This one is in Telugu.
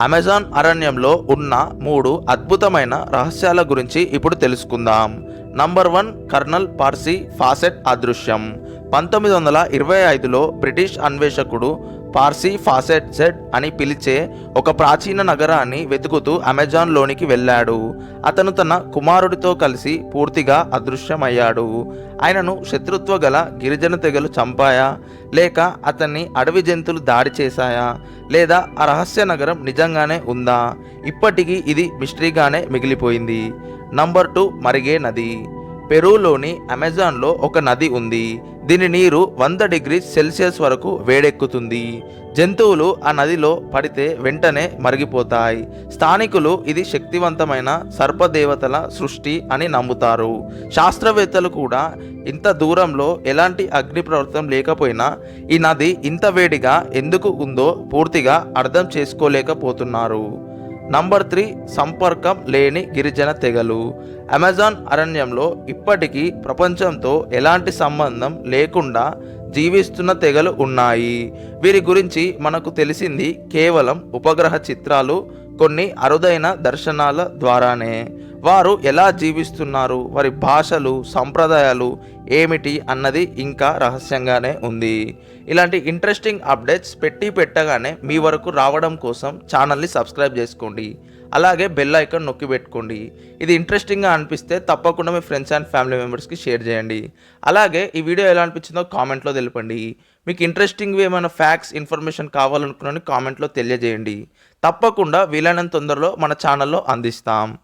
అమెజాన్ అరణ్యంలో ఉన్న మూడు అద్భుతమైన రహస్యాల గురించి ఇప్పుడు తెలుసుకుందాం. Number one Colonel Percy Fawcett అదృశ్యం. పంతొమ్మిది వందల ఇరవై ఐదులో బ్రిటిష్ అన్వేషకుడు పార్సీ ఫాసెట్ జెడ్ అని పిలిచే ఒక ప్రాచీన నగరాన్ని వెతుకుతూ అమెజాన్లోనికి వెళ్ళాడు. అతను తన కుమారుడితో కలిసి పూర్తిగా అదృశ్యమయ్యాడు. ఆయనను శత్రుత్వ గల గిరిజన తెగలు చంపాయా? లేక అతన్ని అడవి జంతువులు దాడి చేశాయా? లేదా ఆ రహస్య నగరం నిజంగానే ఉందా? ఇప్పటికీ ఇది మిస్టరీగానే మిగిలిపోయింది. నంబర్ టూ మరిగే నది. పెరూలోని అమెజాన్లో ఒక నది ఉంది. దీని నీరు వంద డిగ్రీ సెల్సియస్ వరకు వేడెక్కుతుంది. జంతువులు ఆ నదిలో పడితే వెంటనే మరిగిపోతాయి. స్థానికులు ఇది శక్తివంతమైన సర్పదేవతల సృష్టి అని నమ్ముతారు. శాస్త్రవేత్తలు కూడా ఇంత దూరంలో ఎలాంటి అగ్ని ప్రవర్తనం లేకపోయినా ఈ నది ఇంత వేడిగా ఎందుకు ఉందో పూర్తిగా అర్థం చేసుకోలేకపోతున్నారు. నంబర్ త్రీ సంపర్కం లేని గిరిజన తెగలు. అమెజాన్ అరణ్యంలో ఇప్పటికీ ప్రపంచంతో ఎలాంటి సంబంధం లేకుండా జీవిస్తున్న తెగలు ఉన్నాయి. వీరి గురించి మనకు తెలిసింది కేవలం ఉపగ్రహ చిత్రాలు కొన్ని అరుదైన దర్శనాల ద్వారానే. వారు ఎలా జీవిస్తున్నారు? వారి భాషలు సంప్రదాయాలు ఏమిటి అన్నది ఇంకా రహస్యంగానే ఉంది. ఇలాంటి ఇంట్రెస్టింగ్ అప్డేట్స్ పెట్టి పెట్టగానే మీ వరకు రావడం కోసం ఛానల్ని సబ్స్క్రైబ్ చేసుకోండి. అలాగే బెల్ ఐకాన్ నొక్కి పెట్టుకోండి. ఇది ఇంట్రెస్టింగ్గా అనిపిస్తే తప్పకుండా మీ ఫ్రెండ్స్ అండ్ ఫ్యామిలీ మెంబర్స్కి షేర్ చేయండి. అలాగే ఈ వీడియో ఎలా అనిపించిందో కామెంట్లో తెలపండి. మీకు ఇంట్రెస్టింగ్ ఏమైనా ఫ్యాక్ట్స్ ఇన్ఫర్మేషన్ కావాలనుకున్నాను కామెంట్లో తెలియజేయండి. తప్పకుండా వీలైనంత తొందరలో మన ఛానల్లో అందిస్తాం.